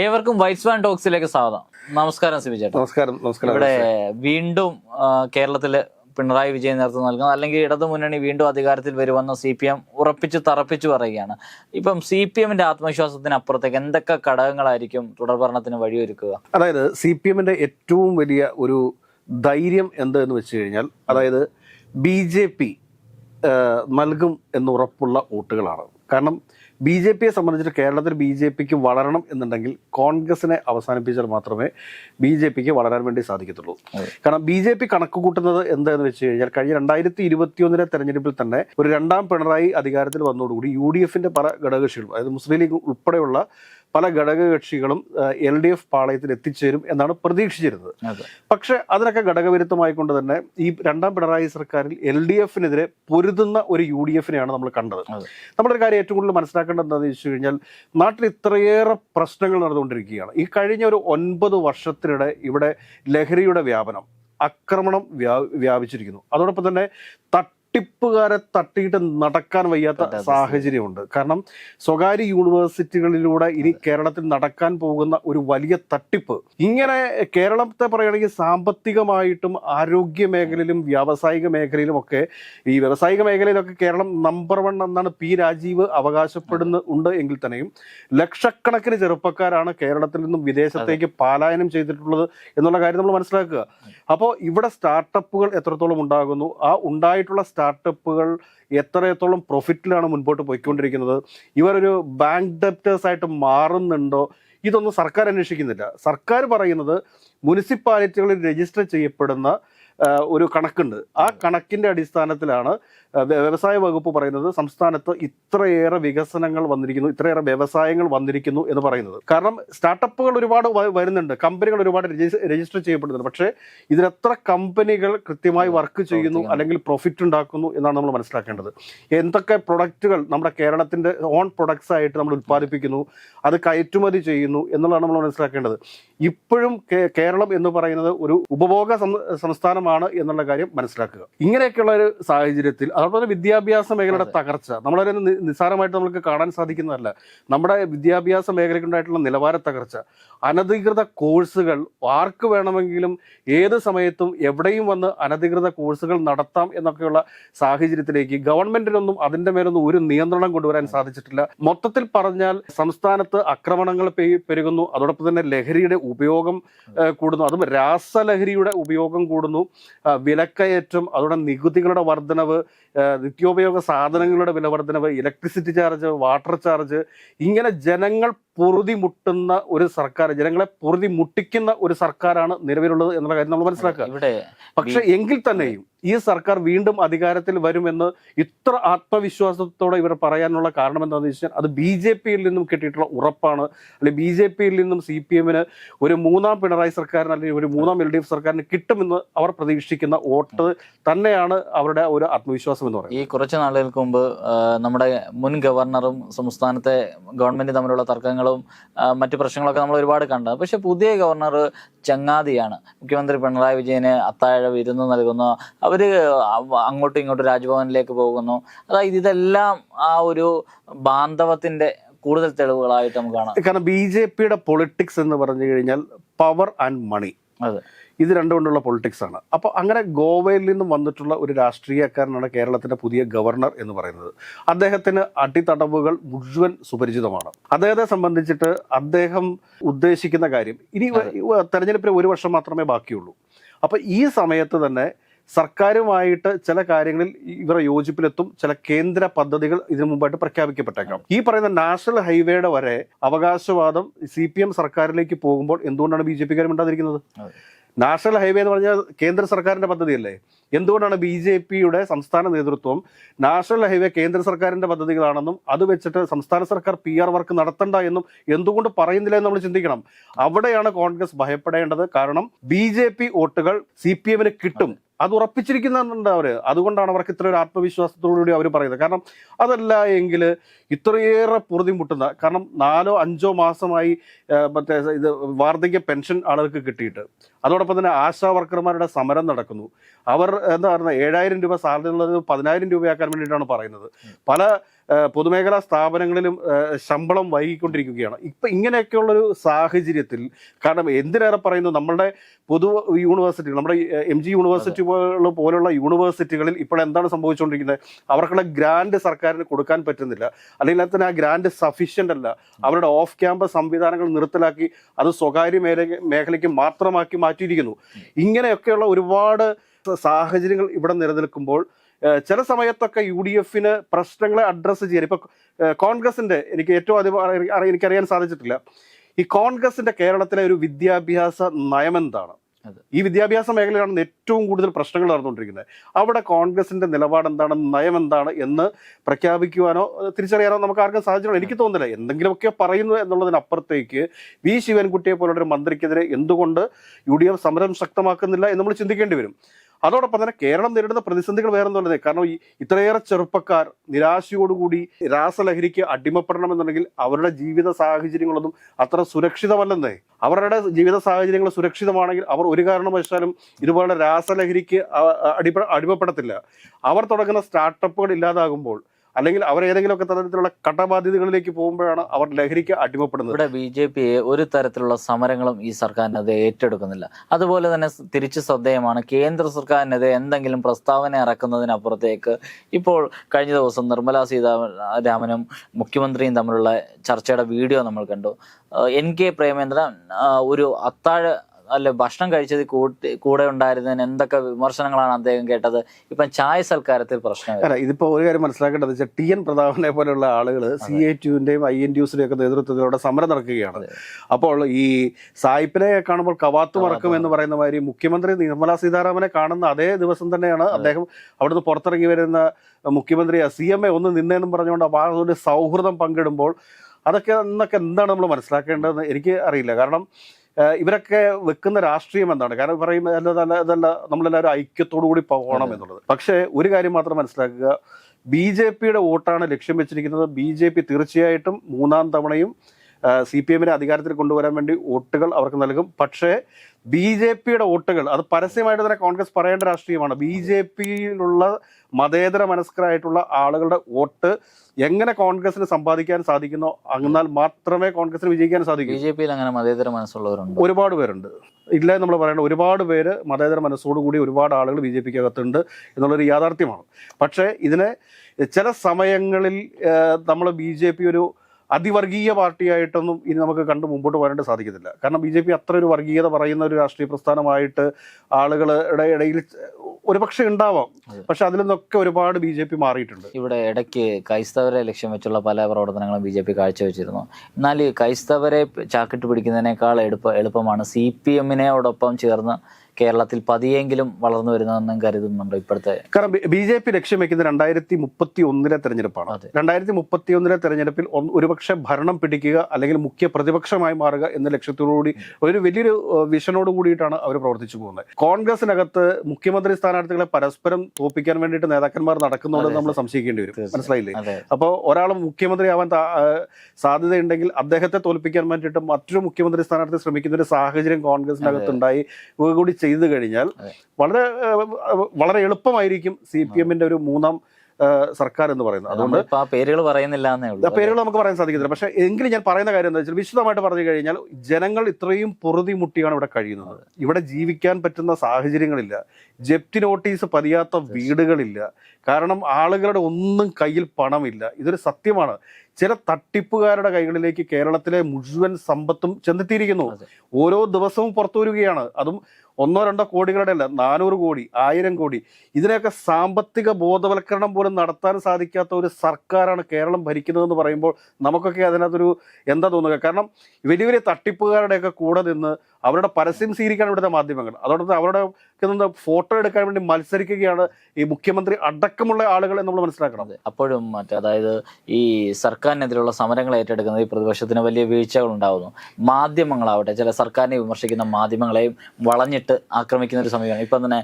ഏവർക്കും whites van ടോക്സിലേക്ക് സ്വാഗതം. നമസ്കാരം സിബി ചേട്ടാ. നമസ്കാരം നമസ്കാരം ഇവിടെ വീണ്ടും കേരളത്തിലെ പിണറായി വിജയൻ നേതൃത്വം നൽകുന്നത് അല്ലെങ്കിൽ ഇടതു മുന്നണി വീണ്ടും അധികാരത്തിൽ വരുമെന്ന് സി പി എം ഉറപ്പിച്ച് തറപ്പിച്ചു പറയുകയാണ്. ഇപ്പം സി പി എമ്മിന്റെ ആത്മവിശ്വാസത്തിന് അപ്പുറത്തേക്ക് എന്തൊക്കെ ഘടകങ്ങളായിരിക്കും തുടർഭരണത്തിന് വഴിയൊരുക്കുക? അതായത് സി പി എമ്മിന്റെ ഏറ്റവും വലിയ ഒരു ധൈര്യം എന്തെന്ന് വെച്ച് കഴിഞ്ഞാൽ അതായത് ബി ജെ പി നൽകും എന്ന് ഉറപ്പുള്ള വോട്ടുകളാണ്. കാരണം ബി ജെ പിയെ സംബന്ധിച്ചിട്ട് കേരളത്തിൽ ബി ജെ പിക്ക് വളരണം എന്നുണ്ടെങ്കിൽ കോൺഗ്രസിനെ അവസാനിപ്പിച്ചാൽ മാത്രമേ ബി ജെ പിക്ക് വളരാൻ വേണ്ടി സാധിക്കത്തുള്ളൂ. കാരണം ബി ജെ പി കണക്ക് കൂട്ടുന്നത് എന്താണെന്ന് വെച്ച് കഴിഞ്ഞാൽ കഴിഞ്ഞ രണ്ടായിരത്തി ഇരുപത്തിയൊന്നിലെ തെരഞ്ഞെടുപ്പിൽ തന്നെ ഒരു രണ്ടാം പിണറായി അധികാരത്തിൽ വന്നതോടുകൂടി യു ഡി എഫിന്റെ പല ഘടകകക്ഷികളും അതായത് മുസ്ലിം ലീഗ് ഉൾപ്പെടെയുള്ള പല ഘടകകക്ഷികളും എൽ ഡി എഫ് പാളയത്തിൽ എത്തിച്ചേരും എന്നാണ് പ്രതീക്ഷിച്ചിരുന്നത്. പക്ഷെ അതിനൊക്കെ ഘടകവിരുദ്ധമായിക്കൊണ്ട് തന്നെ ഈ രണ്ടാം പിണറായി സർക്കാരിൽ എൽ ഡി എഫിനെതിരെ പൊരുതുന്ന ഒരു യു ഡി എഫിനെയാണ് നമ്മൾ കണ്ടത്. നമ്മുടെ കാര്യം ഏറ്റവും കൂടുതൽ മനസ്സിലാക്കേണ്ടത് എന്താണെന്ന് വെച്ച് കഴിഞ്ഞാൽ നാട്ടിൽ ഇത്രയേറെ പ്രശ്നങ്ങൾ നടന്നുകൊണ്ടിരിക്കുകയാണ്. ഈ കഴിഞ്ഞ ഒരു ഒൻപത് വർഷത്തിനിടെ ഇവിടെ ലഹരിയുടെ വ്യാപനം ആക്രമണം വ്യാ വ്യാപിച്ചിരിക്കുന്നു. അതോടൊപ്പം തന്നെ തട്ടിപ്പുകാരെ തട്ടിയിട്ട് നടക്കാൻ വയ്യാത്ത സാഹചര്യമുണ്ട്. കാരണം സ്വകാര്യ യൂണിവേഴ്സിറ്റികളിലൂടെ ഇനി കേരളത്തിൽ നടക്കാൻ പോകുന്ന ഒരു വലിയ തട്ടിപ്പ്. ഇങ്ങനെ കേരളത്തെ പറയുകയാണെങ്കിൽ സാമ്പത്തികമായിട്ടും ആരോഗ്യ മേഖലയിലും വ്യാവസായിക മേഖലയിലും ഒക്കെ ഈ വ്യാവസായിക മേഖലയിലൊക്കെ കേരളം നമ്പർ വൺ എന്നാണ് പി രാജീവ് അവകാശപ്പെടുന്ന ഉണ്ട് എങ്കിൽ തന്നെയും ലക്ഷക്കണക്കിന് ചെറുപ്പക്കാരാണ് കേരളത്തിൽ നിന്നും വിദേശത്തേക്ക് പാലായനം ചെയ്തിട്ടുള്ളത് എന്നുള്ള കാര്യം നമ്മൾ മനസ്സിലാക്കുക. അപ്പോൾ ഇവിടെ സ്റ്റാർട്ടപ്പുകൾ എത്രത്തോളം ഉണ്ടാകുന്നു? ആ ഉണ്ടായിട്ടുള്ള സ്റ്റാർട്ടപ്പുകൾ എത്രത്തോളം പ്രോഫിറ്റിലാണ് മുൻപോട്ട് പോയിക്കൊണ്ടിരിക്കുന്നത്? ഇവരൊരു ബാങ്ക് ഡെപ്റ്റേഴ്സ് ആയിട്ട് മാറുന്നുണ്ടോ? ഇതൊന്നും സർക്കാർ അന്വേഷിക്കുന്നില്ല. സർക്കാർ പറയുന്നത് മുനിസിപ്പാലിറ്റികളിൽ രജിസ്റ്റർ ചെയ്യപ്പെടുന്ന ഒരു കണക്കുണ്ട്. ആ കണക്കിന്റെ അടിസ്ഥാനത്തിലാണ് വ്യവസായ വകുപ്പ് പറയുന്നത് സംസ്ഥാനത്ത് ഇത്രയേറെ വികസനങ്ങൾ വന്നിരിക്കുന്നു ഇത്രയേറെ വ്യവസായങ്ങൾ വന്നിരിക്കുന്നു എന്ന് പറയുന്നത്. കാരണം സ്റ്റാർട്ടപ്പുകൾ ഒരുപാട് വരുന്നുണ്ട് കമ്പനികൾ ഒരുപാട് രജിസ്- രജിസ്റ്റർ ചെയ്യപ്പെടുന്നുണ്ട്. പക്ഷേ ഇതിലെത്ര കമ്പനികൾ കൃത്യമായി വർക്ക് ചെയ്യുന്നു അല്ലെങ്കിൽ പ്രോഫിറ്റ് ഉണ്ടാക്കുന്നു എന്നാണ് നമ്മൾ മനസ്സിലാക്കേണ്ടത്. എന്തൊക്കെ പ്രൊഡക്റ്റുകൾ നമ്മുടെ കേരളത്തിന്റെ ഓൺ പ്രൊഡക്ട്സ് ആയിട്ട് നമ്മൾ ഉത്പാദിപ്പിക്കുന്നു അത് കയറ്റുമതി ചെയ്യുന്നു എന്നുള്ളതാണ് നമ്മൾ മനസ്സിലാക്കേണ്ടത്. ഇപ്പോഴും കേരളം എന്ന് പറയുന്നത് ഒരു ഉപഭോഗ സം- സംസ്ഥാനമാണ് എന്നുള്ള കാര്യം മനസ്സിലാക്കുക. ഇങ്ങനെയൊക്കെയുള്ള ഒരു സാഹചര്യത്തിൽ അതുപോലെ വിദ്യാഭ്യാസ മേഖലയുടെ തകർച്ച നമ്മളൊരു നിസ്സാരമായിട്ട് നമുക്ക് കാണാൻ സാധിക്കുന്നതല്ല. നമ്മുടെ വിദ്യാഭ്യാസ മേഖലയ്ക്കുണ്ടായിട്ടുള്ള നിലവാര തകർച്ച അനധികൃത കോഴ്സുകൾ ആർക്ക് വേണമെങ്കിലും ഏത് സമയത്തും എവിടെയും വന്ന് അനധികൃത കോഴ്സുകൾ നടത്താം എന്നൊക്കെയുള്ള സാഹചര്യത്തിലേക്ക് ഗവൺമെന്റിനൊന്നും അതിന്റെ മേലൊന്നും ഒരു നിയന്ത്രണം കൊണ്ടുവരാൻ സാധിച്ചിട്ടില്ല. മൊത്തത്തിൽ പറഞ്ഞാൽ സംസ്ഥാനത്ത് ആക്രമണങ്ങൾ പെരുകുന്നു. അതോടൊപ്പം തന്നെ ലഹരിയുടെ ഉപയോഗം കൂടുന്നു. അതും രാസലഹരിയുടെ ഉപയോഗം കൂടുന്നു. വിലക്കയറ്റം അതോടെ നികുതികളുടെ വർധനവ് നിത്യോപയോഗ സാധനങ്ങളുടെ വില വർധനവ് ഇലക്ട്രിസിറ്റി ചാർജ് വാട്ടർ ചാർജ് ഇങ്ങനെ ജനങ്ങൾ പൊറുതി മുട്ടുന്ന ഒരു സർക്കാർ ജനങ്ങളെ പൊറുതി മുട്ടിക്കുന്ന ഒരു സർക്കാരാണ് നിലവിലുള്ളത് എന്നുള്ള കാര്യം നമ്മൾ മനസ്സിലാക്കുക. ഇവിടെ പക്ഷെ എങ്കിൽ തന്നെയും ഈ സർക്കാർ വീണ്ടും അധികാരത്തിൽ വരുമെന്ന് ഇത്ര ആത്മവിശ്വാസത്തോടെ ഇവർ പറയാനുള്ള കാരണം എന്താണെന്ന് വെച്ചാൽ അത് ബി ജെ പിയിൽ നിന്നും കിട്ടിയിട്ടുള്ള ഉറപ്പാണ്. അല്ലെങ്കിൽ ബി ജെ പിയിൽ നിന്നും സി പി എമ്മിന് ഒരു മൂന്നാം പിണറായി സർക്കാരിന് അല്ലെങ്കിൽ ഒരു മൂന്നാം എൽ ഡി എഫ് സർക്കാരിന് കിട്ടുമെന്ന് അവർ പ്രതീക്ഷിക്കുന്ന വോട്ട് തന്നെയാണ് അവരുടെ ഒരു ആത്മവിശ്വാസം എന്ന് പറയുന്നത്. ഈ കുറച്ച് നാളുകൾക്ക് മുമ്പ് നമ്മുടെ മുൻ ഗവർണറും സംസ്ഥാനത്തെ ഗവൺമെന്റ് തമ്മിലുള്ള തർക്കങ്ങളും ആ, മറ്റു പ്രശ്നങ്ങളൊക്കെ നമ്മൾ ഒരുപാട് കണ്ടത് പക്ഷെ പുതിയ ഗവർണർ ചങ്ങാതിയാണ്. മുഖ്യമന്ത്രി പിണറായി വിജയന് അത്താഴ വിരുന്ന് നൽകുന്നു. അവർ അവ- അങ്ങോട്ടും ഇങ്ങോട്ടും രാജ്ഭവനിലേക്ക് പോകുന്നു. അതായത് ഇതെല്ലാം ആ ഒരു ബാന്ധവത്തിന്റെ കൂടുതൽ തെളിവുകളായിട്ട് നമുക്ക് കാണാം. കാരണം ബി ജെ പിയുടെ പൊളിറ്റിക്സ് എന്ന് പറഞ്ഞു കഴിഞ്ഞാൽ പവർ ആൻഡ് മണി. അതെ. ഇത് രണ്ടുകൊണ്ടുള്ള പൊളിറ്റിക്സ് ആണ്. അപ്പോൾ അങ്ങനെ ഗോവയിൽ നിന്നും വന്നിട്ടുള്ള ഒരു രാഷ്ട്രീയക്കാരനാണ് കേരളത്തിന്റെ പുതിയ ഗവർണർ എന്ന് പറയുന്നത്. അദ്ദേഹത്തിന് അടിത്തടവുകൾ മുഴുവൻ സുപരിചിതമാണ്. അദ്ദേഹത്തെ സംബന്ധിച്ചിട്ട് അദ്ദേഹം ഉദ്ദേശിക്കുന്ന കാര്യം ഇനി തെരഞ്ഞെടുപ്പിന് ഒരു വർഷം മാത്രമേ ബാക്കിയുള്ളൂ. അപ്പോൾ ഈ സമയത്ത് തന്നെ സർക്കാരുമായിട്ട് ചില കാര്യങ്ങളിൽ ഇവർ യോജിപ്പിലെത്തും ചില കേന്ദ്ര പദ്ധതികൾ ഇതിനു മുമ്പായിട്ട് പ്രഖ്യാപിക്കപ്പെട്ടേക്കാം. ഈ പറയുന്ന നാഷണൽ ഹൈവേയുടെ വരെ അവകാശവാദം സി പി എം സർക്കാരിലേക്ക് പോകുമ്പോൾ എന്തുകൊണ്ടാണ് ബി ജെ പി കാര്യം അതെ. നാഷണൽ ഹൈവേ എന്ന് പറഞ്ഞാൽ കേന്ദ്ര സർക്കാരിന്റെ പദ്ധതിയല്ലേ? എന്തുകൊണ്ടാണ് ബി ജെ പിയുടെ സംസ്ഥാന നേതൃത്വം നാഷണൽ ഹൈവേ കേന്ദ്ര സർക്കാരിന്റെ പദ്ധതികളാണെന്നും അത് വെച്ചിട്ട് സംസ്ഥാന സർക്കാർ പി ആർ വർക്ക് നടത്തണ്ട എന്നും എന്തുകൊണ്ട് പറയുന്നില്ല എന്ന് നമ്മൾ ചിന്തിക്കണം. അവിടെയാണ് കോൺഗ്രസ് ഭയപ്പെടേണ്ടത്. കാരണം ബി വോട്ടുകൾ സി കിട്ടും. അത് ഉറപ്പിച്ചിരിക്കുന്നുണ്ട് അവർ അതുകൊണ്ടാണ് അവർക്ക് ഇത്ര ഒരു ആത്മവിശ്വാസത്തോടുകൂടി അവർ പറയുന്നത്. കാരണം അതല്ല എങ്കിൽ ഇത്രയേറെ പൊറുതി മുട്ടുന്ന കാരണം നാലോ അഞ്ചോ മാസമായി മറ്റേ ഇത് വാർദ്ധക്യ പെൻഷൻ ആളുകൾക്ക് കിട്ടിയിട്ട്. അതോടൊപ്പം തന്നെ ആശാ വർക്കർമാരുടെ സമരം നടക്കുന്നു. അവർ എന്താ പറയുന്നത് ഏഴായിരം രൂപ സാലറി ഉള്ളത് പതിനായിരം രൂപയാക്കാൻ വേണ്ടിയിട്ടാണ് പറയുന്നത്. പല പൊതുമേഖലാ സ്ഥാപനങ്ങളിലും ശമ്പളം വൈകിക്കൊണ്ടിരിക്കുകയാണ്. ഇപ്പം ഇങ്ങനെയൊക്കെയുള്ളൊരു സാഹചര്യത്തിൽ കാരണം എന്തിനേറെ പറയുന്നു നമ്മളുടെ പൊതു യൂണിവേഴ്സിറ്റികൾ നമ്മുടെ എം ജി യൂണിവേഴ്സിറ്റി പോലുള്ള യൂണിവേഴ്സിറ്റികളിൽ ഇപ്പോൾ എന്താണ് സംഭവിച്ചുകൊണ്ടിരിക്കുന്നത്? അവർക്കുള്ള ഗ്രാൻഡ് സർക്കാരിന് കൊടുക്കാൻ പറ്റുന്നില്ല. അല്ലെങ്കിൽ തന്നെ ആ ഗ്രാൻഡ് സഫീഷ്യന്റ് അല്ല. അവരുടെ ഓഫ് ക്യാമ്പസ് സംവിധാനങ്ങൾ നിർത്തലാക്കി അത് സ്വകാര്യ മേഖല മേഖലയ്ക്ക് മാത്രമാക്കി മാറ്റിയിരിക്കുന്നു. ഇങ്ങനെയൊക്കെയുള്ള ഒരുപാട് സാഹചര്യങ്ങൾ ഇവിടെ നിലനിൽക്കുമ്പോൾ ചില സമയത്തൊക്കെ യു ഡി എഫിന് പ്രശ്നങ്ങളെ അഡ്രസ്സ് ചെയ്യാൻ ഇപ്പൊ കോൺഗ്രസിന്റെ എനിക്ക് ഏറ്റവും അധികം എനിക്കറിയാൻ സാധിച്ചിട്ടില്ല. ഈ കോൺഗ്രസിന്റെ കേരളത്തിലെ ഒരു വിദ്യാഭ്യാസ നയം എന്താണ്? ഈ വിദ്യാഭ്യാസ മേഖലയിലാണ് ഏറ്റവും കൂടുതൽ പ്രശ്നങ്ങൾ നടന്നുകൊണ്ടിരിക്കുന്നത്. അവിടെ കോൺഗ്രസിന്റെ നിലപാട് എന്താണ് നയം എന്താണ് എന്ന് പ്രഖ്യാപിക്കുവാനോ തിരിച്ചറിയാനോ നമുക്ക് ആർക്കും സാധിച്ചില്ല എനിക്ക് തോന്നുന്നില്ല. എന്തെങ്കിലുമൊക്കെ പറയുന്നു എന്നുള്ളതിനപ്പുറത്തേക്ക് വി ശിവൻകുട്ടിയെ പോലുള്ള ഒരു മന്ത്രിക്കെതിരെ എന്തുകൊണ്ട് യു ഡി എഫ് സമരം ശക്തമാക്കുന്നില്ല എന്ന് നമ്മൾ ചിന്തിക്കേണ്ടി വരും. അതോടൊപ്പം തന്നെ കേരളം നേരിടുന്ന പ്രതിസന്ധികൾ വേറെ എന്നുള്ളത് കാരണം ഈ ഇത്രയേറെ ചെറുപ്പക്കാർ നിരാശയോടുകൂടി രാസലഹരിക്ക് അടിമപ്പെടണമെന്നുണ്ടെങ്കിൽ അവരുടെ ജീവിത സാഹചര്യങ്ങളൊന്നും അത്ര സുരക്ഷിതമല്ലെന്നേ. അവരുടെ ജീവിത സാഹചര്യങ്ങൾ സുരക്ഷിതമാണെങ്കിൽ അവർ ഒരു കാരണവശാലും ഇതുപോലെ രാസലഹരിക്ക് അടിമപ്പെടത്തില്ല. അവർ തുടങ്ങുന്ന സ്റ്റാർട്ടപ്പുകൾ ഇല്ലാതാകുമ്പോൾ അല്ലെങ്കിൽ അവർ ഏതെങ്കിലുമൊക്കെ തരത്തിലുള്ള കടബാധ്യതകളിലേക്ക് പോകുമ്പോഴാണ് അവർ ലഹരിക്ക് അടിമപ്പെടുന്നത്. ഇവിടെ ബി ജെ പി ഒരു തരത്തിലുള്ള സമരങ്ങളും ഈ സർക്കാരിനെതിരെ ഏറ്റെടുക്കുന്നില്ല. അതുപോലെ തന്നെ തിരിച്ചു ശ്രദ്ധേയമാണ് കേന്ദ്ര സർക്കാരിനെതിരെ എന്തെങ്കിലും പ്രസ്താവന ഇറക്കുന്നതിനപ്പുറത്തേക്ക് ഇപ്പോൾ കഴിഞ്ഞ ദിവസം നിർമ്മല സീതാരാമനും മുഖ്യമന്ത്രിയും തമ്മിലുള്ള ചർച്ചയുടെ വീഡിയോ നമ്മൾ കണ്ടു. എൻ കെ പ്രേമേന്ദ്രൻ ഒരു അത്താഴ അല്ല ഭക്ഷണം കഴിച്ചത് കൂടെ ഉണ്ടായിരുന്നതിന് എന്തൊക്കെ വിമർശനങ്ങളാണ് അദ്ദേഹം കേട്ടത്? ഇപ്പം ചായ സൽക്കാരത്തിൽ പ്രശ്നം അല്ല ഇതിപ്പോ ഒരു കാര്യം മനസ്സിലാക്കേണ്ടത് വെച്ചാൽ ടി എൻ പ്രതാപനെ പോലെയുള്ള ആളുകൾ സി എ ടുവിന്റെയും ഐ എൻ ടിയുസിന്റെയും ഒക്കെ നേതൃത്വത്തിലൂടെ സമരം നടക്കുകയാണ്. അപ്പോൾ ഈ സായിപ്പിനെ കാണുമ്പോൾ കവാത്തു മറക്കും എന്ന് പറയുന്ന മാതിരി മുഖ്യമന്ത്രി നിർമ്മലാ സീതാരാമനെ കാണുന്ന അതേ ദിവസം തന്നെയാണ് അദ്ദേഹം അവിടുന്ന് പുറത്തിറങ്ങി വരുന്ന മുഖ്യമന്ത്രി സി എം എ ഒന്ന് നിന്നേന്നും പറഞ്ഞുകൊണ്ട് ആ ഒരു സൗഹൃദം പങ്കിടുമ്പോൾ അതൊക്കെ എന്നൊക്കെ എന്താണ് നമ്മൾ മനസ്സിലാക്കേണ്ടതെന്ന് എനിക്ക് അറിയില്ല. കാരണം ഇവരൊക്കെ വെക്കുന്ന രാഷ്ട്രീയം എന്താണ്? കാരണം പറയും അല്ല അതല്ല നമ്മളെല്ലാവരും ഐക്യത്തോടു കൂടി പോകണം എന്നുള്ളത്. പക്ഷേ ഒരു കാര്യം മാത്രം മനസ്സിലാക്കുക. ബി ജെ പിയുടെ വോട്ടാണ് ലക്ഷ്യം വെച്ചിരിക്കുന്നത്. ബി ജെ പി തീർച്ചയായിട്ടും മൂന്നാം തവണയും സി പി എമ്മിനെ അധികാരത്തിൽ കൊണ്ടുവരാൻ വേണ്ടി വോട്ടുകൾ അവർക്ക് നൽകും. പക്ഷേ ബി ജെ പിയുടെ വോട്ടുകൾ അത് പരസ്യമായിട്ട് തന്നെ കോൺഗ്രസ് പറയേണ്ട രാഷ്ട്രീയമാണ്. ബി ജെ പിയിലുള്ള മതേതര മനസ്കരായിട്ടുള്ള ആളുകളുടെ വോട്ട് എങ്ങനെ കോൺഗ്രസിന് സമ്പാദിക്കാൻ സാധിക്കുന്നോ? എന്നാൽ മാത്രമേ കോൺഗ്രസിന് വിജയിക്കാൻ സാധിക്കൂ. ബി ജെ പിയിൽ അങ്ങനെ മതേതര മനസ്സുള്ളവരുണ്ട്? ഒരുപാട് പേരുണ്ട്. ഇല്ല നമ്മൾ പറയേണ്ട ഒരുപാട് പേര് മതേതര മനസ്സോടുകൂടി ഒരുപാട് ആളുകൾ ബി ജെ പിക്ക് അകത്തുണ്ട് എന്നുള്ളൊരു യാഥാർത്ഥ്യമാണ്. പക്ഷേ ഇതിനെ ചില സമയങ്ങളിൽ നമ്മൾ ബി ജെ പി ഒരു അതിവർഗീയ പാർട്ടിയായിട്ടൊന്നും ഇനി നമുക്ക് കണ്ട് മുമ്പോട്ട് പോകാനായിട്ട് സാധിക്കത്തില്ല. കാരണം ബി ജെ പി അത്ര ഒരു വർഗീയത പറയുന്ന ഒരു രാഷ്ട്രീയ പ്രസ്ഥാനമായിട്ട് ആളുകളുടെ ഇടയിൽ ഒരുപക്ഷെ ഉണ്ടാവാം. പക്ഷെ അതിൽ നിന്നൊക്കെ ഒരുപാട് ബി ജെ പി മാറിയിട്ടുണ്ട്. ഇവിടെ ഇടയ്ക്ക് ക്രൈസ്തവരെ ലക്ഷ്യം വെച്ചുള്ള പല പ്രവർത്തനങ്ങളും ബി ജെ പി കാഴ്ചവെച്ചിരുന്നു. എന്നാൽ ഈ ക്രൈസ്തവരെ ചാക്കിട്ട് പിടിക്കുന്നതിനേക്കാൾ എളുപ്പ എളുപ്പമാണ് സി പി എമ്മിനോടൊപ്പം ചേർന്ന് കേരളത്തിൽ പതിയെങ്കിലും വളർന്നു വരുന്നതെന്നും കരുതുന്നുണ്ട് ഇപ്പോഴത്തെ കാരണം ബി ജെ പി ലക്ഷ്യം വെക്കുന്നത് രണ്ടായിരത്തി മുപ്പത്തി ഒന്നിലെ തെരഞ്ഞെടുപ്പാണ്. രണ്ടായിരത്തി മുപ്പത്തി ഒന്നിലെ തെരഞ്ഞെടുപ്പിൽ ഒരുപക്ഷെ ഭരണം പിടിക്കുക അല്ലെങ്കിൽ മുഖ്യ പ്രതിപക്ഷമായി മാറുക എന്ന ലക്ഷ്യത്തോടുകൂടി ഒരു വലിയൊരു വിഷനോട് കൂടിയിട്ടാണ് അവർ പ്രവർത്തിച്ചു പോകുന്നത്. കോൺഗ്രസിനകത്ത് മുഖ്യമന്ത്രി സ്ഥാനാർത്ഥികളെ പരസ്പരം തോപ്പിക്കാൻ വേണ്ടിയിട്ട് നേതാക്കന്മാർ നടക്കുന്നുണ്ടെന്ന് നമ്മൾ സംശയിക്കേണ്ടി വരും. മനസ്സിലായില്ലേ? അപ്പോൾ ഒരാൾ മുഖ്യമന്ത്രിയാവാൻ സാധ്യതയുണ്ടെങ്കിൽ അദ്ദേഹത്തെ തോൽപ്പിക്കാൻ വേണ്ടിയിട്ട് മറ്റൊരു മുഖ്യമന്ത്രി സ്ഥാനാർത്ഥി ശ്രമിക്കുന്ന ഒരു സാഹചര്യം കോൺഗ്രസിനകത്തുണ്ടായി. കൂടി ചെയ്തു കഴിഞ്ഞാൽ വളരെ വളരെ എളുപ്പമായിരിക്കും സി പി എമ്മിന്റെ ഒരു മൂന്നാം സർക്കാർ എന്ന് പറയുന്നത്. അതുകൊണ്ട് പേരുകൾ പറയുന്നില്ല പേരുകൾ നമുക്ക് പറയാൻ സാധിക്കത്തില്ല. പക്ഷെ എങ്കിലും ഞാൻ പറയുന്ന കാര്യം എന്താ വെച്ചാൽ വിശദമായിട്ട് പറഞ്ഞു കഴിഞ്ഞാൽ ജനങ്ങൾ ഇത്രയും പൊറുതി മുട്ടിയാണ് ഇവിടെ കഴിയുന്നത്. ഇവിടെ ജീവിക്കാൻ പറ്റുന്ന സാഹചര്യങ്ങളില്ല. ജപ്തി നോട്ടീസ് പതിയാത്ത വീടുകളില്ല. കാരണം ആളുകളുടെ ഒന്നും കയ്യിൽ പണമില്ല. ഇതൊരു സത്യമാണ്. ചില തട്ടിപ്പുകാരുടെ കൈകളിലേക്ക് കേരളത്തിലെ മുഴുവൻ സമ്പത്തും ചെന്നെത്തിയിരിക്കുന്നു. ഓരോ ദിവസവും പുറത്തു വരികയാണ്. അതും ഒന്നോ രണ്ടോ കോടികളുടെ അല്ല നാനൂറ് കോടി ആയിരം കോടി. ഇതിനെയൊക്കെ സാമ്പത്തിക ബോധവൽക്കരണം പോലും നടത്താൻ സാധിക്കാത്ത ഒരു സർക്കാരാണ് കേരളം ഭരിക്കുന്നതെന്ന് പറയുമ്പോൾ നമുക്കൊക്കെ അതിനകത്തൊരു എന്താ തോന്നുക? കാരണം വലിയ വലിയ തട്ടിപ്പുകാരുടെയൊക്കെ കൂടെ നിന്ന് അവരുടെ പരസ്യം സ്വീകരിക്കാൻ ഇവിടുത്തെ മാധ്യമങ്ങൾ. അതോടൊപ്പം അവരുടെ ഫോട്ടോ എടുക്കാൻ വേണ്ടി മത്സരിക്കുകയാണ് ഈ മുഖ്യമന്ത്രി അടക്കമുള്ള ആളുകൾ നമ്മൾ മനസ്സിലാക്കണം. അപ്പോഴും മറ്റേ അതായത് ഈ സർക്കാരിനെതിരെയുള്ള സമരങ്ങൾ ഏറ്റെടുക്കുന്നത് ഈ പ്രതിപക്ഷത്തിന് വലിയ വീഴ്ചകൾ ഉണ്ടാകുന്നു മാധ്യമങ്ങളാവട്ടെ ചില സർക്കാരിനെ വിമർശിക്കുന്ന മാധ്യമങ്ങളെയും വളഞ്ഞിട്ട് ആക്രമിക്കുന്ന ഒരു സമയമാണ്. ഇപ്പം തന്നെ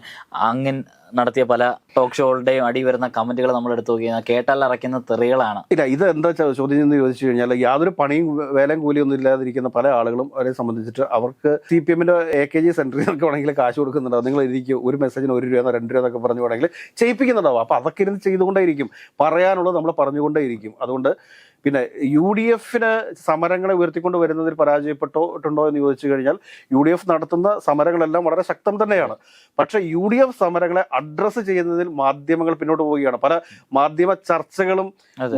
അങ്ങൻ നടത്തിയ പല ടോക്ക് ഷോകളുടെയും അടി വരുന്ന കമന്റുകൾ നമ്മൾ എടുത്തു നോക്കിയാൽ കേട്ടാൽ അറയ്ക്കുന്ന തെറികളാണ്. ഇല്ല ഇത് എന്താ ചോദ്യം എന്ന് ചോദിച്ചു കഴിഞ്ഞാൽ യാതൊരു പണിയും വേലയും കൂലിയും ഒന്നും ഇല്ലാതിരിക്കുന്ന പല ആളുകളും അവരെ സംബന്ധിച്ചിട്ട് അവർക്ക് സി പി എമ്മിന്റെ എ കെ ജി സെന്ററുകൾക്ക് വേണമെങ്കിൽ കാശ് കൊടുക്കുന്നുണ്ടാവും. നിങ്ങൾ എനിക്ക് ഒരു മെസ്സേജിന് ഒരു രൂപ രണ്ട് രൂപ എന്നൊക്കെ പറഞ്ഞു വേണമെങ്കിൽ ചെയ്യിപ്പിക്കുന്നുണ്ടാവും. അപ്പൊ അതൊക്കെ ഇരുന്ന് ചെയ്തുകൊണ്ടേയിരിക്കും. പറയാനുള്ളത് നമ്മൾ പറഞ്ഞുകൊണ്ടേയിരിക്കും. അതുകൊണ്ട് പിന്നെ യു ഡി എഫിന് സമരങ്ങളെ ഉയർത്തിക്കൊണ്ട് വരുന്നതിൽ പരാജയപ്പെട്ടിട്ടുണ്ടോ എന്ന് ചോദിച്ചു കഴിഞ്ഞാൽ യു ഡി എഫ് നടത്തുന്ന സമരങ്ങളെല്ലാം വളരെ ശക്തം തന്നെയാണ്. പക്ഷേ യു ഡി എഫ് സമരങ്ങളെ അഡ്രസ്സ് ചെയ്യുന്നതിൽ മാധ്യമങ്ങൾ പിന്നോട്ട് പോവുകയാണ്. പല മാധ്യമ ചർച്ചകളും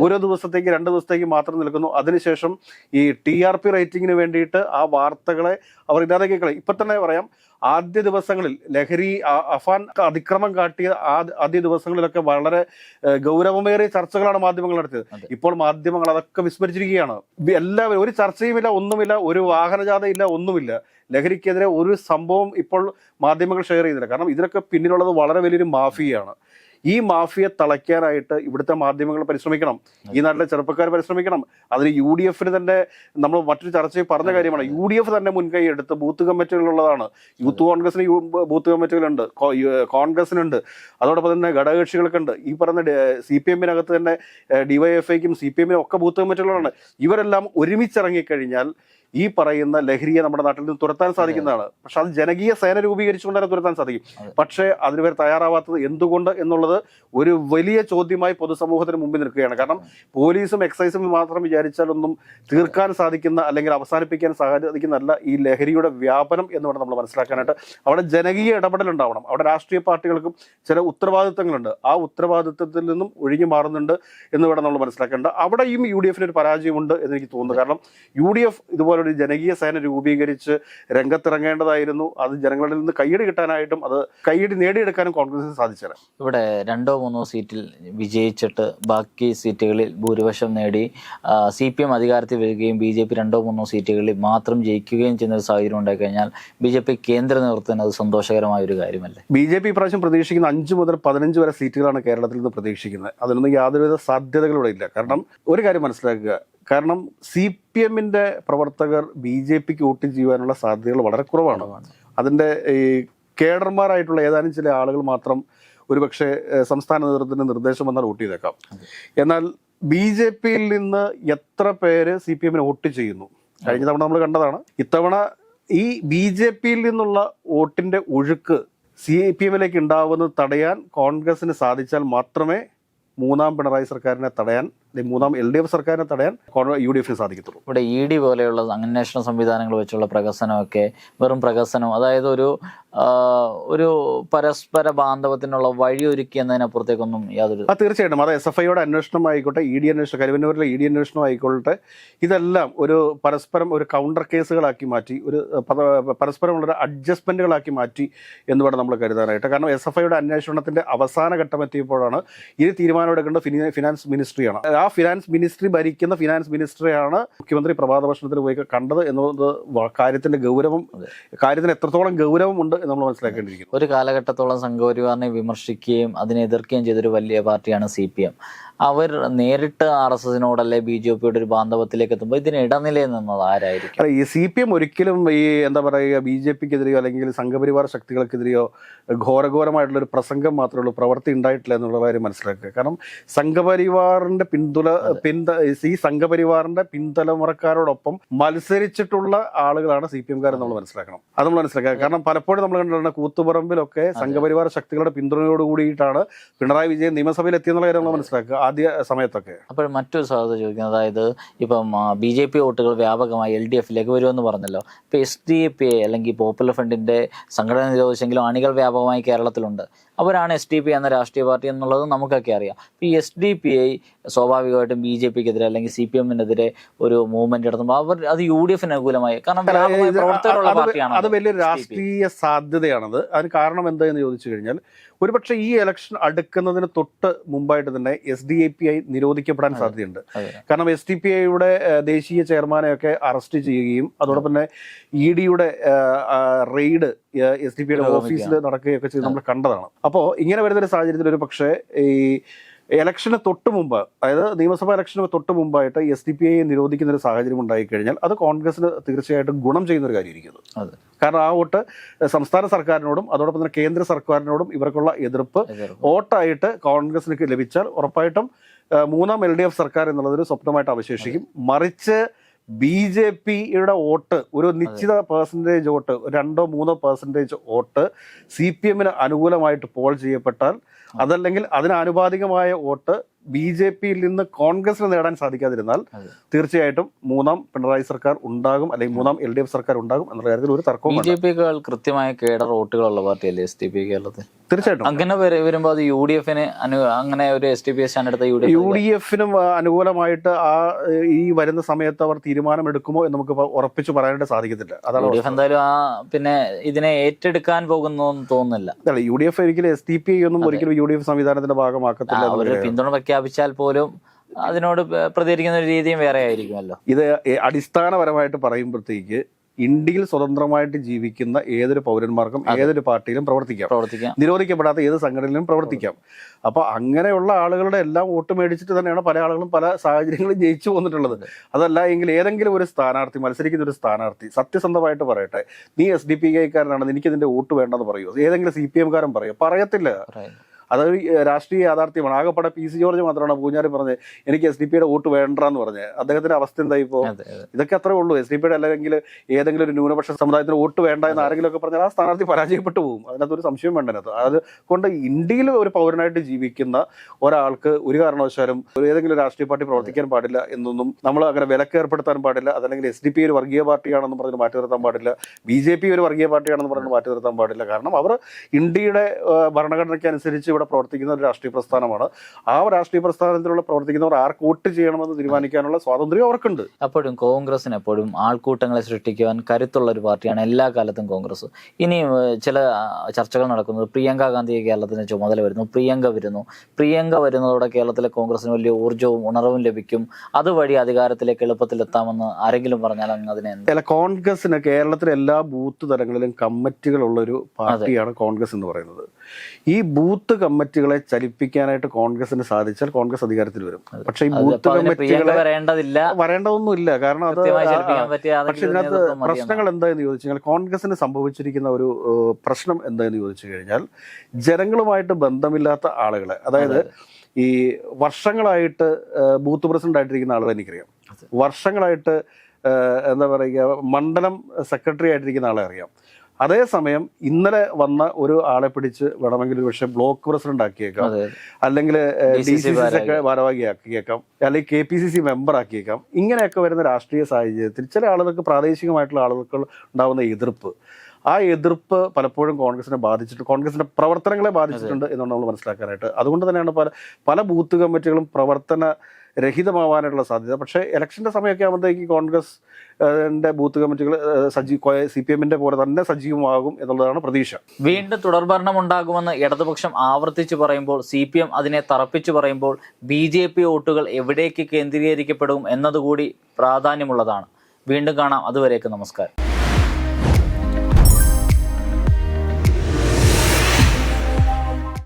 ഒരു ഓരോ ദിവസത്തേക്ക് രണ്ട് ദിവസത്തേക്ക് മാത്രം നിൽക്കുന്നു. അതിനുശേഷം ഈ ടി ആർ പി റേറ്റിംഗിന് വേണ്ടിയിട്ട് ആ വാർത്തകളെ അവർ ഇല്ലാതെ കേൾക്കണം ഇപ്പം തന്നെ പറയാം ആദ്യ ദിവസങ്ങളിൽ ലഹരി അഫാൻ അതിക്രമം കാട്ടിയ ആദ്യ ദിവസങ്ങളിലൊക്കെ വളരെ ഗൗരവമേറിയ ചർച്ചകളാണ് മാധ്യമങ്ങൾ നടത്തിയത്. ഇപ്പോൾ മാധ്യമങ്ങൾ അതൊക്കെ വിസ്മരിച്ചിരിക്കുകയാണ്. എല്ലാവരും ഒരു ചർച്ചയുമില്ല ഒന്നുമില്ല ഒരു വാഹനജാഥയില്ല ഒന്നുമില്ല. ലഹരിക്കെതിരെ ഒരു സംഭവം ഇപ്പോൾ മാധ്യമങ്ങൾ ഷെയർ ചെയ്തില്ല കാരണം ഇതിനൊക്കെ പിന്നിലുള്ളത് വളരെ വലിയൊരു മാഫിയാണ് ഈ മാഫിയെ തളയ്ക്കാനായിട്ട് ഇവിടുത്തെ മാധ്യമങ്ങൾ പരിശ്രമിക്കണം. ഈ നാട്ടിലെ ചെറുപ്പക്കാർ പരിശ്രമിക്കണം. അതിന് യു ഡി എഫിന് തന്നെ നമ്മൾ മറ്റൊരു ചർച്ചയിൽ പറഞ്ഞ കാര്യമാണ്. യു ഡി എഫ് തന്നെ മുൻകൈ എടുത്ത് ബൂത്ത് കമ്മിറ്റികളുള്ളതാണ്. യൂത്ത് കോൺഗ്രസിന് ബൂത്ത് കമ്മിറ്റികളുണ്ട്. കോൺഗ്രസിനുണ്ട്. അതോടൊപ്പം തന്നെ ഘടകകക്ഷികൾക്കുണ്ട്. ഈ പറഞ്ഞ സി പി എമ്മിനകത്ത് തന്നെ ഡിവൈഎഫ്ഐക്കും സി പി എമ്മിനും ഒക്കെ ബൂത്ത് കമ്മിറ്റികളാണ് ഇവരെല്ലാം ഒരുമിച്ചിറങ്ങിക്കഴിഞ്ഞാൽ ഈ പറയുന്ന ലഹരിയെ നമ്മുടെ നാട്ടിൽ നിന്ന് തുരത്താൻ സാധിക്കുന്നതാണ്. പക്ഷെ അത് ജനകീയ സേന രൂപീകരിച്ചുകൊണ്ട് തന്നെ തുരത്താൻ സാധിക്കും. പക്ഷേ അതിന് അതിനുവരെ തയ്യാറാവാത്തത് എന്തുകൊണ്ട് എന്നുള്ളത് ഒരു വലിയ ചോദ്യമായി പൊതുസമൂഹത്തിന് മുമ്പിൽ നിൽക്കുകയാണ്. കാരണം പോലീസും എക്സൈസും മാത്രം വിചാരിച്ചാലൊന്നും തീർക്കാൻ സാധിക്കുന്ന അല്ലെങ്കിൽ അവസാനിപ്പിക്കാൻ സാധിക്കുന്നതല്ല ഈ ലഹരിയുടെ വ്യാപനം എന്ന് പറഞ്ഞാൽ നമ്മൾ മനസ്സിലാക്കാനായിട്ട് അവിടെ ജനകീയ ഇടപെടൽ ഉണ്ടാവണം അവിടെ രാഷ്ട്രീയ പാർട്ടികൾക്കും ചില ഉത്തരവാദിത്തങ്ങളുണ്ട്. ആ ഉത്തരവാദിത്തത്തിൽ നിന്നും ഒഴിഞ്ഞു മാറുന്നുണ്ട് എന്ന് വേണം നമ്മൾ മനസ്സിലാക്കേണ്ടത് അവിടെയും യു ഡി എഫിന് ഒരു പരാജയമുണ്ട് എന്ന് എനിക്ക് തോന്നുന്നു. കാരണം യു ഡി എഫ് ഇതുപോലൊരു ജനകീയ സേന രൂപീകരിച്ച് രംഗത്തിറങ്ങേണ്ടതായിരുന്നു. അത് ജനങ്ങളിൽ നിന്ന് കൈയടി കിട്ടാനായിട്ടും അത് കൈയടി നേടിയെടുക്കാനും കോൺഗ്രസിന് സാധിച്ചത് ഇവിടെ രണ്ടോ മൂന്നോ സീറ്റിൽ വിജയിച്ചിട്ട് ബാക്കി സീറ്റുകളിൽ ഭൂരിപക്ഷം നേടി സി പി എം അധികാരത്തിൽ വരികയും ബി ജെ പി രണ്ടോ മൂന്നോ സീറ്റുകളിൽ മാത്രം ജയിക്കുകയും ചെയ്യുന്ന ഒരു സാഹചര്യം ഉണ്ടായിക്കഴിഞ്ഞാൽ ബി ജെ പി കേന്ദ്ര നേതൃത്വത്തിന് അത് സന്തോഷകരമായ ഒരു കാര്യമല്ലേ? ബി ജെ പി ഇപ്രാവശ്യം പ്രതീക്ഷിക്കുന്ന അഞ്ച് മുതൽ പതിനഞ്ച് വരെ സീറ്റുകളാണ് കേരളത്തിൽ നിന്ന് പ്രതീക്ഷിക്കുന്നത്. അതിനൊന്നും യാതൊരുവിധ സാധ്യതകളും ഇല്ല. കാരണം ഒരു കാര്യം മനസ്സിലാക്കുക കാരണം സി പി എമ്മിന്റെ പ്രവർത്തകർ ബി ജെ പിക്ക് വോട്ട് ചെയ്യുവാനുള്ള സാധ്യതകൾ വളരെ കുറവാണ്. അതിന്റെ ഈ കേഡർമാരായിട്ടുള്ള ഏതാനും ചില ആളുകൾ മാത്രം ഒരുപക്ഷെ സംസ്ഥാന നേതൃത്വത്തിന്റെ നിർദ്ദേശം വന്നാൽ വോട്ട് ചെയ്തേക്കാം. എന്നാൽ ബി ജെ പിയിൽ നിന്ന് എത്ര പേര് സി പി എമ്മിന് വോട്ട് ചെയ്യുന്നു? കഴിഞ്ഞ തവണ നമ്മൾ കണ്ടതാണ്. ഇത്തവണ ഈ ബി ജെ പിയിൽ നിന്നുള്ള വോട്ടിന്റെ ഒഴുക്ക് സി പി എമ്മിലേക്ക് ഉണ്ടാവുന്നത് തടയാൻ കോൺഗ്രസിന് സാധിച്ചാൽ മാത്രമേ മൂന്നാം പിണറായി സർക്കാരിനെ തടയാൻ മൂന്നാം എൽ ഡി എഫ് സർക്കാരിനെ തടയാൻ യു ഡി എഫിന് സാധിക്കത്തുള്ളൂ. ഇവിടെ ഇ ഡി പോലെയുള്ള അന്വേഷണ സംവിധാനങ്ങൾ വെച്ചുള്ള പ്രകസനമൊക്കെ വെറും പ്രകസനം അതായത് ഒരു ഒരു പരസ്പര ബാന്ധവത്തിനുള്ള വഴി ഒരുക്കി എന്നതിനപ്പുറത്തേക്കൊന്നും യാതൊരു ആ തീർച്ചയായിട്ടും. അത് എസ് എഫ് ഐയുടെ അന്വേഷണം ആയിക്കോട്ടെ ഇ ഡി അന്വേഷണം കരുവന്നൂരിലെ ഇ ഡി അന്വേഷണം ആയിക്കോട്ടെ ഇതെല്ലാം ഒരു പരസ്പരം ഒരു കൗണ്ടർ കേസുകളാക്കി മാറ്റി ഒരു പര- പരസ്പരമുള്ള അഡ്ജസ്റ്റ്മെന്റുകളാക്കി മാറ്റി എന്ന് വേണം നമ്മൾ കരുതാനായിട്ട്. കാരണം എസ് എഫ് ഐയുടെ അന്വേഷണത്തിന്റെ അവസാന ഘട്ടം എത്തിയപ്പോഴാണ് ഇനി തീരുമാനം എടുക്കേണ്ടത് ഫിനാൻസ് മിനിസ്ട്രിയാണ്. ആ ഫിനാൻസ് മിനിസ്ട്രി ഭരിക്കുന്ന ഫിനാൻസ് മിനിസ്ട്രിയാണ് മുഖ്യമന്ത്രി പ്രഭാത ഭക്ഷണത്തിൽ പോയി കണ്ടത് എന്നത് കാര്യത്തിന്റെ ഗൗരവം കാര്യത്തിന് എത്രത്തോളം ഗൗരവമുണ്ട് എന്ന് നമ്മൾ മനസ്സിലാക്കേണ്ടിയിരിക്കുന്നു. ഒരു കാലഘട്ടത്തോളം സംഘപരിവാറിനെ വിമർശിക്കുകയും അതിനെ എതിർക്കുകയും ചെയ്തൊരു വലിയ പാർട്ടിയാണ് സി പി എം. അവർ നേരിട്ട് ആർ എസ് എസിനോടല്ലേ ബി ജെ പിയുടെ ഒരു ബാന്ധവത്തിലേക്ക് എത്തുമ്പോൾ ഇതിന് ഇടനിലയിൽ നിന്നത് ആരായിരിക്കും? ഈ സി പി എം ഒരിക്കലും ഈ എന്താ പറയുക ബി ജെ പിക്കെതിരെയോ അല്ലെങ്കിൽ സംഘപരിവാർ ശക്തികൾക്കെതിരെയോ ഘോരഘോരമായിട്ടുള്ള ഒരു പ്രസംഗം മാത്രമേ ഉള്ളൂ പ്രവൃത്തി ഉണ്ടായിട്ടില്ല എന്നുള്ള കാര്യം മനസ്സിലാക്കുക. കാരണം സംഘപരിവാറിന്റെ പിന്തുല പിന്ത ഈ സംഘപരിവാറിന്റെ പിന്തലമുറക്കാരോടൊപ്പം മത്സരിച്ചിട്ടുള്ള ആളുകളാണ് സി പി എംകാർ നമ്മൾ മനസ്സിലാക്കണം. അത് നമ്മൾ മനസ്സിലാക്കുക. കാരണം പലപ്പോഴും നമ്മൾ കണ്ടിട്ടുണ്ട് കൂത്തുപറമ്പിലൊക്കെ സംഘപരിവാർ ശക്തികളുടെ പിന്തുണയോട് കൂടിയിട്ടാണ് പിണറായി വിജയൻ നിയമസഭയിൽ എത്തിയെന്നുള്ള കാര്യം നമ്മൾ മനസ്സിലാക്കുക. ആദ്യ സമയത്തൊക്കെ. അപ്പോൾ മറ്റൊരു സാധ്യത ചോദിക്കുന്നത് അതായത് ഇപ്പം ബി ജെ പി വോട്ടുകൾ വ്യാപകമായി എൽ ഡി എഫിലേക്ക് വരുമെന്ന് പറഞ്ഞല്ലോ. ഇപ്പം S D A P I അല്ലെങ്കിൽ പോപ്പുലർ ഫ്രണ്ടിന്റെ സംഘടന നിരോധിച്ചെങ്കിലും അണികൾ വ്യാപകമായി കേരളത്തിലുണ്ട്. അവരാണ് എസ് ഡി പി എന്ന രാഷ്ട്രീയ പാർട്ടി എന്നുള്ളത് നമുക്കൊക്കെ അറിയാം. ഈ എസ് ഡി പി ഐ സ്വാഭാവികമായിട്ടും ബി ജെ പിക്കെതിരെ അല്ലെങ്കിൽ സി പി എമ്മിനെതിരെ ഒരു മൂവ്മെന്റ് നടത്തുമ്പോൾ അവർ അത് യു ഡി എഫിന് അനുകൂലമായി. കാരണം പ്രവർത്തകരുള്ള പാർട്ടിയാണ് അത് വലിയ രാഷ്ട്രീയ സാധ്യതയാണത്. അതിന് കാരണം എന്താന്ന് ചോദിച്ചു കഴിഞ്ഞാൽ ഒരുപക്ഷെ ഈ ഇലക്ഷൻ അടുക്കുന്നതിന് തൊട്ട് മുമ്പായിട്ട് തന്നെ S D A P I നിരോധിക്കപ്പെടാൻ സാധ്യതയുണ്ട്. കാരണം എസ് ഡി പി ഐയുടെ ദേശീയ ചെയർമാനെയൊക്കെ അറസ്റ്റ് ചെയ്യുകയും അതോടൊപ്പം തന്നെ ഇ ഡിയുടെ റെയ്ഡ് എസ് ഡി പി ഐയുടെ ഓഫീസിൽ നടക്കുകയൊക്കെ ചെയ്ത് നമ്മൾ കണ്ടതാണ്. അപ്പോൾ ഇങ്ങനെ വരുന്ന ഒരു സാഹചര്യത്തിൽ ഒരു പക്ഷേ ഈ ഇലക്ഷന് തൊട്ട് മുമ്പ് അതായത് നിയമസഭാ ഇലക്ഷന് തൊട്ട് മുമ്പായിട്ട് എസ് ഡി പി ഐ നിരോധിക്കുന്ന ഒരു സാഹചര്യം ഉണ്ടായിക്കഴിഞ്ഞാൽ അത് കോൺഗ്രസിന് തീർച്ചയായിട്ടും ഗുണം ചെയ്യുന്ന ഒരു കാര്യമായിരിക്കും കാരണം ആ വോട്ട് സംസ്ഥാന സർക്കാരിനോടും അതോടൊപ്പം തന്നെ കേന്ദ്ര സർക്കാരിനോടും ഇവർക്കുള്ള എതിർപ്പ് വോട്ടായിട്ട് കോൺഗ്രസിന് ലഭിച്ചാൽ ഉറപ്പായിട്ടും മൂന്നാം എൽ ഡി എഫ് സർക്കാർ എന്നുള്ളതൊരു സ്വപ്നമായിട്ട് അവശേഷിക്കും. മറിച്ച് ബി ജെ പിയുടെ വോട്ട് ഒരു നിശ്ചിത പെർസെന്റേജ് വോട്ട് രണ്ടോ മൂന്നോ പെർസെന്റേജ് വോട്ട് സി പി എമ്മിന് അനുകൂലമായിട്ട് പോൾ ചെയ്യപ്പെട്ടാൽ അതല്ലെങ്കിൽ അതിന് ആനുപാതികമായ വോട്ട് ബി ജെ പിയിൽ നിന്ന് കോൺഗ്രസിന് നേടാൻ സാധിക്കാതിരുന്നാൽ തീർച്ചയായിട്ടും മൂന്നാം പിണറായി സർക്കാർ ഉണ്ടാകും അല്ലെങ്കിൽ മൂന്നാം എൽ ഡി എഫ് സർക്കാർ ഉണ്ടാകും എന്നുള്ള കാര്യത്തിൽ ഒരു തർക്കം ബി. ജെ പിക്കാൾ കൃത്യമായ കേഡർ വോട്ടുകളുള്ള പാർട്ടിയല്ലേ എസ് ടി പി കേരളത്തിൽ? തീർച്ചയായിട്ടും. അങ്ങനെ വരെ- വരുമ്പോൾ അത് യു ഡി എഫിന് അങ്ങനെ ഒരു എസ് ടി പി എസ് എടുത്ത യു ഡി എഫിനും അനുകൂലമായിട്ട് ആ ഈ വരുന്ന സമയത്ത് അവർ തീരുമാനമെടുക്കുമോ എന്ന് നമുക്ക് ഉറപ്പിച്ചു പറയാനായിട്ട് സാധിക്കത്തില്ല. അതാണ് യു ഡി എഫ് എന്തായാലും ആ പിന്നെ ഇതിനെ ഏറ്റെടുക്കാൻ പോകുന്നു തോന്നുന്നില്ല. യു ഡി എഫ് ഒരിക്കലും എസ് ടി പി ഒന്നും ഒരിക്കലും യു ഡി എഫ് സംവിധാനത്തിന്റെ ഭാഗമാക്കത്തില്ല പിന്തുണ പ്രഖ്യാപിച്ചാൽ പോലും അതിനോട് പ്രതികരിക്കുന്ന ഒരു രീതിയും വേറെ ആയിരിക്കുമല്ലോ. ഇത് അടിസ്ഥാനപരമായിട്ട് പറയുമ്പോഴത്തേക്ക് ഇന്ത്യയിൽ സ്വതന്ത്രമായിട്ട് ജീവിക്കുന്ന ഏതൊരു പൗരന്മാർക്കും ഏതൊരു പാർട്ടിയിലും പ്രവർത്തിക്കാം. പ്രവർത്തിക്കാം. നിരോധിക്കപ്പെടാത്ത ഏത് സംഘടനയിലും പ്രവർത്തിക്കാം. അപ്പൊ അങ്ങനെയുള്ള ആളുകളുടെ എല്ലാം വോട്ട് മേടിച്ചിട്ട് തന്നെയാണ് പല ആളുകളും പല സാഹചര്യങ്ങളും ജയിച്ചു പോന്നിട്ടുള്ളത് അതല്ല എങ്കിൽ ഏതെങ്കിലും ഒരു സ്ഥാനാർത്ഥി മത്സരിക്കുന്ന ഒരു സ്ഥാനാർത്ഥി സത്യസന്ധമായിട്ട് പറയട്ടെ നീ എസ് ഡി പി ഐക്കാരനാണ് എനിക്ക് ഇതിന്റെ വോട്ട് വേണ്ടെന്ന് പറയുമോ ഏതെങ്കിലും സി പി എംകാരൻ പറയോ. പറയത്തില്ല. ഏഹ്, രാഷ്ട്രീയ യാഥാർത്ഥ്യമാണ്. ആകെപ്പാടെ പി സി ജോർജ് മാത്രമാണ് പൂഞ്ഞാരി പറഞ്ഞത് എനിക്ക് എസ് ഡി പിയുടെ വോട്ട് വേണ്ടെന്ന് പറഞ്ഞത്. അദ്ദേഹത്തിന്റെ അവസ്ഥ എന്താ ഇപ്പോ? അതെ അതെ. ഇതൊക്കെ അത്രേ ഉള്ളൂ. എസ് ഡി പിയുടെ അല്ലെങ്കിൽ ഏതെങ്കിലും ഒരു ന്യൂനപക്ഷ സമുദായത്തിന് വോട്ട് വേണ്ട എന്ന് ആരെങ്കിലും ഒക്കെ പറഞ്ഞാൽ ആ സ്ഥാനാർത്ഥി പരാജയപ്പെട്ടു പോകും. അതിനകത്ത് ഒരു സംശയം വേണ്ട അതിനകത്ത്. അതുകൊണ്ട് ഇന്ത്യയിൽ ഒരു പൗരനായിട്ട് ജീവിക്കുന്ന ഒരാൾക്ക് ഒരു കാരണവശാലും ഒരു ഏതെങ്കിലും ഒരു രാഷ്ട്രീയ പാർട്ടി പ്രവർത്തിക്കാൻ പാടില്ല എന്നൊന്നും നമ്മൾ അങ്ങനെ വിലക്ക് ഏർപ്പെടുത്താൻ പാടില്ല. അതല്ലെങ്കിൽ എസ് ഡി പി ഒരു വർഗീയ പാർട്ടിയാണെന്ന് പറഞ്ഞ് മാറ്റി നിർത്താൻ പാടില്ല. ബി ജെ പി ഒരു വർഗീയ പാർട്ടിയാണെന്ന് പറഞ്ഞ് മാറ്റി നിർത്താൻ പാടില്ല. കാരണം അവർ ഇന്ത്യയുടെ ഭരണഘടനയ്ക്ക് അനുസരിച്ച് ഇവിടെ പ്രവർത്തിക്കുന്ന ഒരു രാഷ്ട്രീയ പ്രസ്ഥാനമാണ്. ആ രാഷ്ട്രീയ പ്രസ്ഥാനത്തിലുള്ള പ്രവർത്തിക്കുന്നവർ ആർക്ക് വോട്ട് ചെയ്യണമെന്ന് തീരുമാനിക്കാനുള്ള സ്വാതന്ത്ര്യം അവർക്കുണ്ട്. അപ്പോഴും കോൺഗ്രസിന് എപ്പോഴും ആൾക്കൂട്ടങ്ങളെ സൃഷ്ടിക്കുവാൻ കരുത്തുള്ള ഒരു പാർട്ടിയാണ് എല്ലാ കാലത്തും കോൺഗ്രസ്. ഇനി ചില ചർച്ചകൾ നടക്കുന്നത് പ്രിയങ്ക ഗാന്ധി കേരളത്തിന് ചുമതല വരുന്നു. പ്രിയങ്ക വരുന്നു. പ്രിയങ്ക വരുന്നതോടെ കേരളത്തിലെ കോൺഗ്രസിന് വലിയ ഊർജവും ഉണർവും ലഭിക്കും. അതുവഴി അധികാരത്തിലേക്ക് എളുപ്പത്തിൽ എത്താമെന്ന് ആരെങ്കിലും പറഞ്ഞാൽ അങ്ങ് അതിനെ അല്ല കോൺഗ്രസിന് കേരളത്തിലെ എല്ലാ ബൂത്ത് തലങ്ങളിലും കമ്മിറ്റികളുള്ള ഒരു പാർട്ടിയാണ് കോൺഗ്രസ് എന്ന് പറയുന്നത്. ഈ ബൂത്ത് കമ്മിറ്റികളെ ചലിപ്പിക്കാനായിട്ട് കോൺഗ്രസിന് സാധിച്ചാൽ കോൺഗ്രസ് അധികാരത്തിൽ വരും. പക്ഷേ ഈ ബൂത്ത് കമ്മിറ്റികളെ വരേണ്ടതില്ല. വരേണ്ടതൊന്നുമില്ല. കാരണം അത് പക്ഷെ ഇതിനകത്ത്. പ്രശ്നങ്ങൾ എന്തായെന്ന് ചോദിച്ചു കഴിഞ്ഞാൽ കോൺഗ്രസിന് സംഭവിച്ചിരിക്കുന്ന ഒരു പ്രശ്നം എന്തായെന്ന് ചോദിച്ചു കഴിഞ്ഞാൽ ജനങ്ങളുമായിട്ട് ബന്ധമില്ലാത്ത ആളുകളെ അതായത് ഈ വർഷങ്ങളായിട്ട് ബൂത്ത് പ്രസിഡന്റ് ആയിട്ടിരിക്കുന്ന ആളുകളെ എനിക്കറിയാം. വർഷങ്ങളായിട്ട് എന്താ പറയുക മണ്ഡലം സെക്രട്ടറി ആയിട്ടിരിക്കുന്ന ആളെ അറിയാം. അതേസമയം ഇന്നലെ വന്ന ഒരു ആളെ പിടിച്ച് വേണമെങ്കിൽ പക്ഷേ ബ്ലോക്ക് പ്രസിഡന്റ് ആക്കിയേക്കാം. അല്ലെങ്കിൽ ഡി സി സി ഒക്കെ ഭാരവാഹി ആക്കിയേക്കാം. അല്ലെങ്കിൽ K P C C member ആക്കിയേക്കാം. ഇങ്ങനെയൊക്കെ വരുന്ന രാഷ്ട്രീയ സാഹചര്യത്തിൽ ചില ആളുകൾക്ക് പ്രാദേശികമായിട്ടുള്ള ആളുകൾക്ക് ഉണ്ടാകുന്ന എതിർപ്പ്. ആ എതിർപ്പ് പലപ്പോഴും കോൺഗ്രസിനെ ബാധിച്ചിട്ട് കോൺഗ്രസിന്റെ പ്രവർത്തനങ്ങളെ ബാധിച്ചിട്ടുണ്ട് എന്നാണ് നമ്മൾ മനസ്സിലാക്കാനായിട്ട്. അതുകൊണ്ട് തന്നെയാണ് പല പല ബൂത്ത് കമ്മിറ്റികളും പ്രവർത്തന രഹിതമാവാനുള്ള സാധ്യത. പക്ഷേ ഇലക്ഷന്റെ സമയമൊക്കെ ആകുമ്പോഴത്തേക്ക് കോൺഗ്രസ് ബൂത്ത് കമ്മിറ്റികൾ സജീവ സി പി എമ്മിന്റെ പോലെ തന്നെ സജീവമാകും എന്നുള്ളതാണ് പ്രതീക്ഷ. വീണ്ടും തുടർഭരണം ഉണ്ടാകുമെന്ന് ഇടതുപക്ഷം ആവർത്തിച്ചു പറയുമ്പോൾ സി പി എം അതിനെ തറപ്പിച്ചു പറയുമ്പോൾ ബി ജെ പി വോട്ടുകൾ എവിടേക്ക് കേന്ദ്രീകരിക്കപ്പെടും എന്നതുകൂടി പ്രാധാന്യമുള്ളതാണ്. വീണ്ടും കാണാം. അതുവരേക്ക് നമസ്കാരം.